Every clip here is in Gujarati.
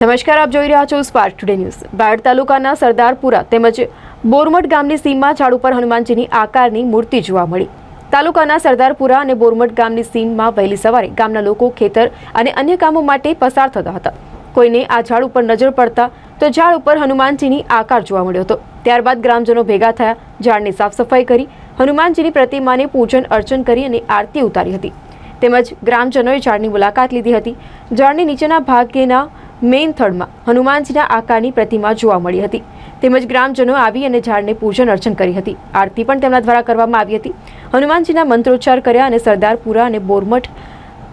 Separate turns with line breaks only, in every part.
નમસ્કાર, આપ જોઈ રહ્યા છો સ્પાર્ક ટુડે ન્યૂઝ બાયડ તાલુકાના સરદારપુરા તેમજ બોરમઠ ગામની સીમમાં ઝાડ ઉપર હનુમાનજીની આકારની મૂર્તિ જોવા મળી. તાલુકાના સરદારપુરા અને બોરમઠ ગામની સીમમાં વહેલી સવારે ગામના લોકો, ખેતર અને અન્ય કામો માટે પસાર થતા હતા. કોઈને આ ઝાડ ઉપર નજર પડતા તો ઝાડ ઉપર હનુમાનજીની આકાર જોવા મળ્યો હતો. ત્યારબાદ ગ્રામજનો ભેગા થયા, ઝાડની સાફ સફાઈ કરી, હનુમાનજીની પ્રતિમાને પૂજન અર્ચન કરી અને આરતી ઉતારી હતી. તેમજ ગ્રામજનોએ ઝાડની મુલાકાત લીધી હતી. ઝાડની નીચેના ભાગેના મેઇન થડમાં હનુમાનજીના આકારની પ્રતિમા જોવા મળી હતી. તેમજ ગ્રામજનો આવી અને ઝાડને પૂજન અર્ચન કરી હતી. આરતી પણ તેમના દ્વારા કરવામાં આવી હતી. હનુમાનજીના મંત્રોચ્ચાર કર્યા અને સરદારપુરા અને બોરમઠ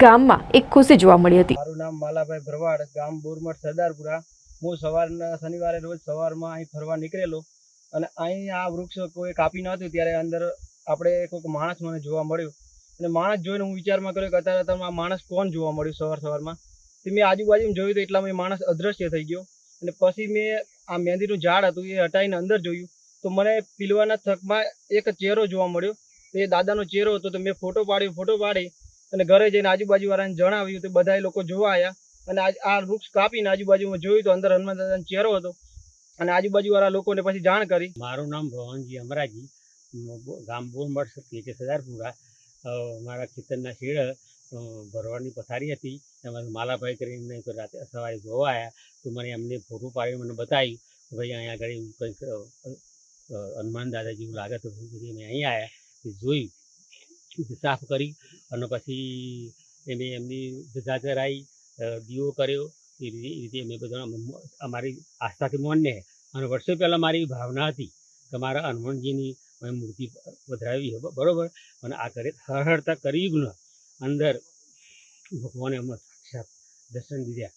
ગામમાં એક ખુશી જોવા મળી હતી.
મારું નામ માલાભાઈ ભરવાડ, ગામ બોરમઠ સરદારપુરા હું સવારના, શનિવારે રોજ સવારમાં અહીં ફરવા નીકળેલો અને અહીં આ વૃક્ષ કોઈ કાપી નહોતું ત્યારે અંદર આપણે કોઈક માણસ મને જોવા મળ્યો. અને માણસ જોઈને હું વિચારમાં કર્યો કે અત્યારે તમે આ માણસ કોણ જોવા મળ્યું સવાર સવારમાં? મેં આજુબાજુ જોયું તો એટલામાં એ માણસ અદ્રશ્ય થઈ ગયો. અને પછી મેં આ મહેંદીનું ઝાડ હતું, એ હટાવીને અંદર જોયું. તો મને પીલવાના થકમાં એક ચહેરો જોવા મળ્યો. એ દાદાનો ચહેરો હતો, તો મેં ફોટો પાડ્યો, ફોટો પાડી અને ઘરે જઈને આજુબાજુવાળાને જણાવ્યું તો બધા લોકો જોવા આવ્યા અને આ વૃક્ષ કાપીને આજુબાજુમાં જોયું તો અંદર હનુમાન દાદાનો ચહેરો હતો. અને આજુબાજુવાળા લોકોને પછી જાણ કરી.
મારું નામ ભવનજી અમરાજી, ગામ બોરમઠ કે સરદારપુરા મારા ખેતરના શેડ ભરવાની પથારી હતી. એમાં માલાભાઈ કરીને રાતે સવારે જોવા આવ્યા તો મને એમને ફોટો પાડી મને બતાવ્યું ભાઈ અહીંયા આગળ કંઈક હનુમાન દાદા જેવું લાગે તો પછી અમે અહીં આવ્યા તે જોયું. સાફ કરી અને પછી એમે એમની ધજા ચરાઈ દીવો કર્યો. એ રીતે, એ અમે બધા અમારી આસ્થાથી મોનને અને વર્ષો પહેલાં મારી ભાવના હતી કે મારા હનુમાનજીની મૂર્તિ વધરાવી બરાબર? અને આ કરે હર હરતા કળિયુગનો અંદર ભગવાને અમને સાક્ષાત દર્શન દીધા.